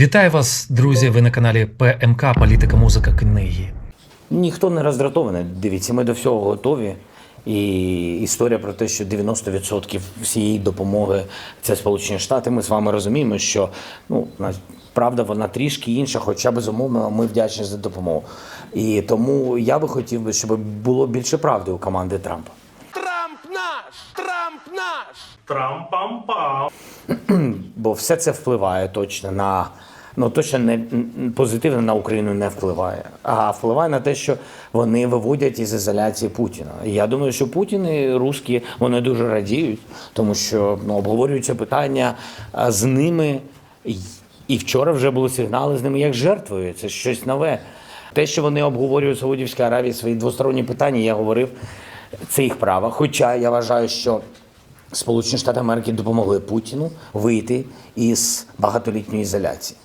Вітаю вас, друзі! Ви на каналі ПМК Політика, музика, книги. Ніхто не роздратований. Дивіться, ми до всього готові. І історія про те, що 90% всієї допомоги це Сполучені Штати. Ми з вами розуміємо, що ну правда вона трішки інша, хоча безумовно ми вдячні за допомогу. І тому я би хотів би, щоб було більше правди у команди Трампа. Трамп наш! Трамп наш! Трам-пам-пам. Бо все це впливає точно на ну точно не позитивно на Україну не впливає, а впливає на те, що вони виводять із ізоляції Путіна. І я думаю, що Путін і русські вони дуже радіють, тому що ну, обговорюються питання з ними. І вчора вже були сигнали з ними як жертвою. Це щось нове. Те, що вони обговорюють в Саудівській Аравії свої двосторонні питання, я говорив, це їх право. Хоча я вважаю, що Сполучені Штати Америки допомогли Путіну вийти із багатолітньої ізоляції.